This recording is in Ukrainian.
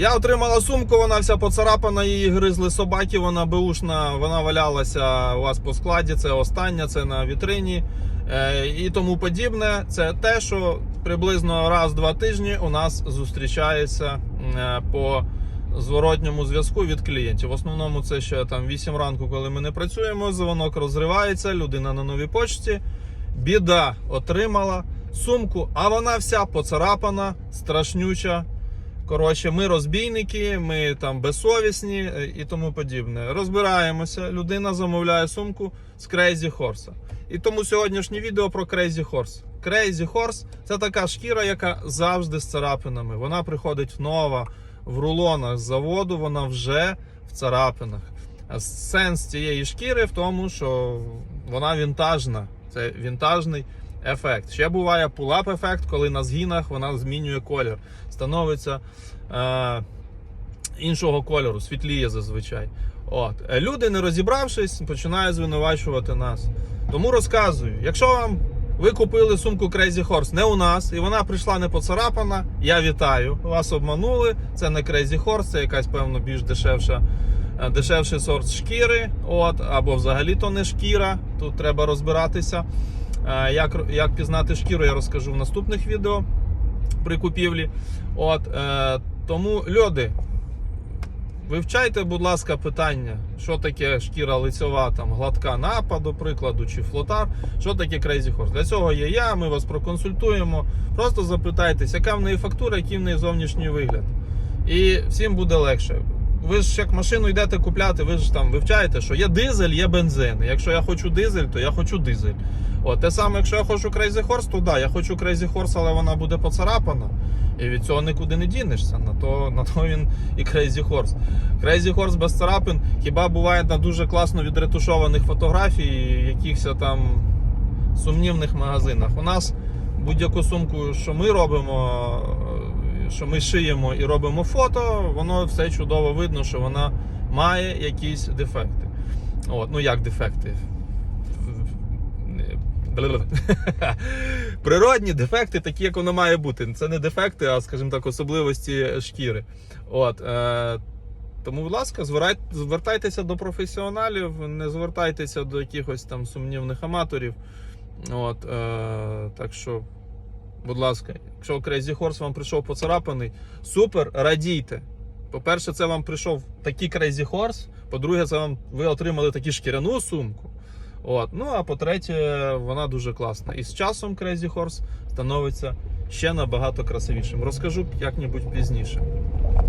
Я отримала сумку, вона вся поцарапана, її гризли собаки, вона беушна, вона валялася у вас по складі. Це остання, це на вітрині е, і тому подібне. Це те, що приблизно раз-два тижні у нас зустрічається е, по зворотньому зв'язку від клієнтів. В основному це ще там 8 ранку, коли ми не працюємо. Дзвонок розривається, людина на новій почті. Біда отримала сумку, а вона вся поцарапана, страшнюча. Коротше, ми розбійники, ми там безсовісні е, і тому подібне. Розбираємося. Людина замовляє сумку з Crazy Horse. І тому сьогоднішнє відео про Crazy Horse. Crazy Horse це така шкіра, яка завжди з царапинами. Вона приходить нова в рулонах з заводу, вона вже в царапинах. Сенс цієї шкіри в тому, що вона вінтажна. Це вінтажний ефект. Ще буває пулап ефект, коли на згинах вона змінює колір, становиться е, іншого кольору, світліє зазвичай. От. Е, Люди, не розібравшись, починають звинувачувати нас. Тому розказую, якщо вам ви купили сумку Crazy Horse не у нас, і вона прийшла не поцарапана, я вітаю. Вас обманули. Це не Crazy Horse, це якась, певно, більш дешевша. е, Дешевший сорт шкіри, от, або взагалі то не шкіра. Тут треба розбиратися. Е, Як, як пізнати шкіру, я розкажу в наступних відео при купівлі. От, е, тому, люди, вивчайте, будь ласка, питання, що таке шкіра лицьова, там, гладка напа, до прикладу, чи флотар, що таке Crazy Horse. Для цього є я, ми вас проконсультуємо. Просто запитайтесь, яка в неї фактура, який в неї зовнішній вигляд. І всім буде легше. Ви ж як машину йдете купляти, ви ж там вивчаєте, що є дизель, є бензин. Якщо я хочу дизель, то я хочу дизель. От, те саме, якщо я хочу Crazy Horse, то да, я хочу Crazy Horse, але вона буде поцарапана. І від цього нікуди не дінешся. На то, на то він і Crazy Horse. Crazy Horse без царапин хіба буває на дуже класно відретушованих фотографій, якихось там сумнівних магазинах. У нас будь-яку сумку, що ми робимо, що ми шиємо і робимо фото, воно все чудово видно, що вона має якісь дефекти. От, ну як дефекти? Природні дефекти, такі, як воно має бути. Це не дефекти, а, скажімо так, особливості шкіри. От, е, тому, будь ласка, звертайтеся до професіоналів, не звертайтеся до якихось там сумнівних аматорів. От, е, так що, будь ласка, якщо Crazy Horse вам прийшов поцарапаний, супер, радійте. По-перше, це вам прийшов такий Crazy Horse. По-друге, це вам ви отримали таку шкіряну сумку. От. Ну а по-третє, вона дуже класна. І з часом Crazy Horse становиться ще набагато красивішим. Розкажу як-небудь пізніше.